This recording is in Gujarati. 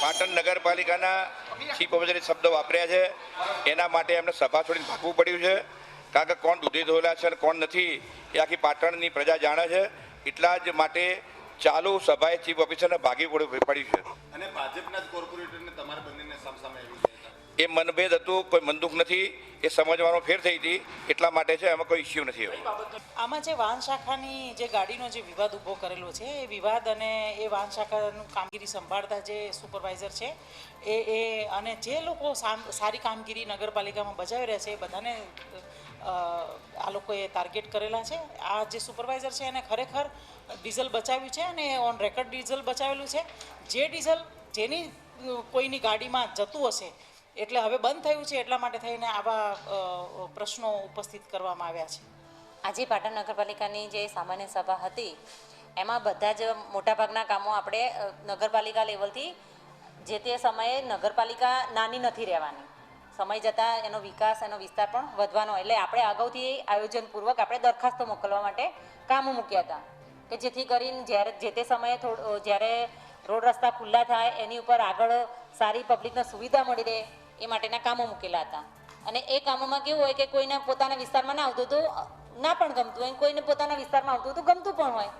પાટણ નગરપાલિકાના ચીફ ઓફિસરે શબ્દો વાપર્યા છે. એના માટે એમને સભા છોડીને ભાગવું પડ્યું છે. કારણ કે કોણ દૂધી ધોયેલા છે અને કોણ નથી, એ આખી પાટણની પ્રજા જાણે છે. એટલા જ માટે ચાલુ સભાએ ચીફ ઓફિસરને ભાગી પડ્યું છે. અને ભાજપના કોર્પોરેટરને તમારા બંનેને સામસામે એ મનભેદ હતું, કોઈ મનદુખ નથી, એ સમજવાનો ફેર થઈ હતી, એટલા માટે છે, એમાં કોઈ ઇસ્યુ નથી આમાં જે વાહન શાખાની જે ગાડીનો જે વિવાદ ઊભો કરેલો છે, એ વિવાદ અને એ વાહન શાખાનું કામગીરી સંભાળતા જે સુપરવાઇઝર છે, એ એ અને જે લોકો સારી કામગીરી નગરપાલિકામાં બજાવી રહ્યા છે, એ બધાને આ લોકોએ ટાર્ગેટ કરેલા છે. આ જે સુપરવાઇઝર છે, એને ખરેખર ડીઝલ બચાવ્યું છે અને ઓન રેકર્ડ ડીઝલ બચાવેલું છે. જે ડીઝલ જેની કોઈની ગાડીમાં જતું હશે એટલે હવે બંધ થયું છે એટલા માટે થઈને આવા પ્રશ્નો ઉપસ્થિત કરવામાં આવ્યા છે. આજે પાટણ નગરપાલિકાની જે સામાન્ય સભા હતી, એમાં બધા જ મોટાભાગના કામો આપણે નગરપાલિકા લેવલથી જે તે સમયે નગરપાલિકા નાની નથી રહેવાની. સમય જતાં એનો વિકાસ, એનો વિસ્તાર પણ વધવાનો. એટલે આપણે અગાઉથી આયોજનપૂર્વક આપણે દરખાસ્તો મોકલવા માટે કામો મૂક્યા હતા. કે જેથી કરીને જ્યારે, જે તે સમયે થોડો જ્યારે રોડ રસ્તા ખુલ્લા થાય, એની ઉપર આગળ સારી પબ્લિકને સુવિધા મળી રહે એ માટેના કામો મૂકેલા હતા. અને એ કામોમાં કેવું હોય કે કોઈને પોતાના વિસ્તારમાં ના આવતું તો ના પણ ગમતું હોય, કોઈને પોતાના વિસ્તારમાં આવતું તો ગમતું પણ હોય.